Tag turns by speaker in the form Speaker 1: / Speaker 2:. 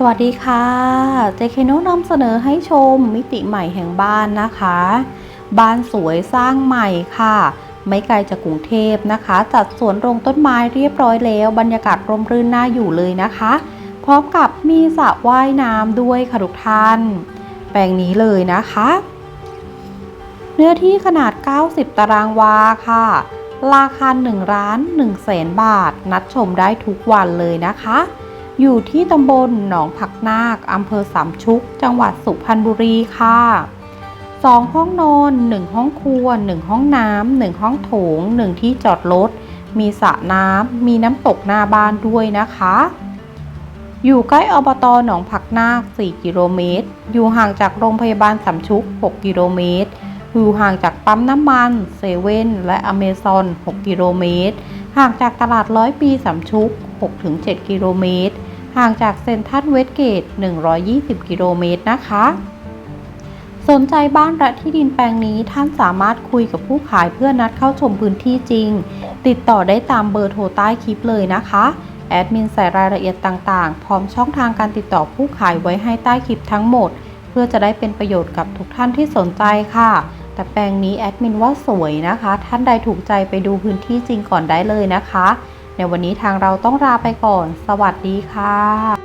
Speaker 1: สวัสดีค่ะ เจคโนนำเสนอให้ชมมิติใหม่แห่งบ้านนะคะ บ้านสวยสร้างใหม่ค่ะ ไม่ไกลจากกรุงเทพนะคะ จัดสวนโรงต้นไม้เรียบร้อยแล้ว บรรยากาศร่มรื่นน่าอยู่เลยนะคะ พร้อมกับมีสระว่ายน้ำด้วยค่ะทุกท่าน แปลงนี้เลยนะคะ เนื้อที่ขนาด 90 ตารางวาค่ะ ราคา1ล้าน1แสนบาท นัดชมได้ทุกวันเลยนะคะ อยู่ที่ตำบลหนองผักนาคอำเภอสามชุก จังหวัดสุพรรณบุรีค่ะ2ห้องนอน1ห้องครัว1ห้องน้ำ1ห้องโถง1ที่จอดรถ มีสระน้ำ มีน้ำตกหน้าบ้านด้วยนะคะ อยู่ใกล้อบตหนองผักนาค 4 กิโลเมตร อยู่ห่างจากโรงพยาบาลสามชุก 6 กิโลเมตร อยู่ห่างจากปั๊มน้ำมันเซเว่นและอเมซอน 6 กิโลเมตร ห่างจากตลาดร้อยปีสามชุก 6-7 กิโลเมตร ห่างจากเซนทัลเวสเกต 120 กิโลเมตรนะคะ สนใจบ้านและที่ดินแปลงนี้ท่านสามารถคุยกับผู้ขายเพื่อนัดเข้าชมพื้นที่จริง ติดต่อได้ตามเบอร์โทรใต้คลิปเลยนะคะแอดมินใส่รายละเอียดต่างๆ พร้อมช่องทางการติดต่อผู้ขายไว้ให้ใต้คลิปทั้งหมด เพื่อจะได้เป็นประโยชน์กับทุกท่านที่สนใจค่ะ แต่แปลงนี้แอดมินว่าสวยนะคะ ท่านใดถูกใจไปดูพื้นที่จริงก่อนได้เลยนะคะ ในวันนี้ทางเราต้องลาไปก่อน สวัสดีค่ะ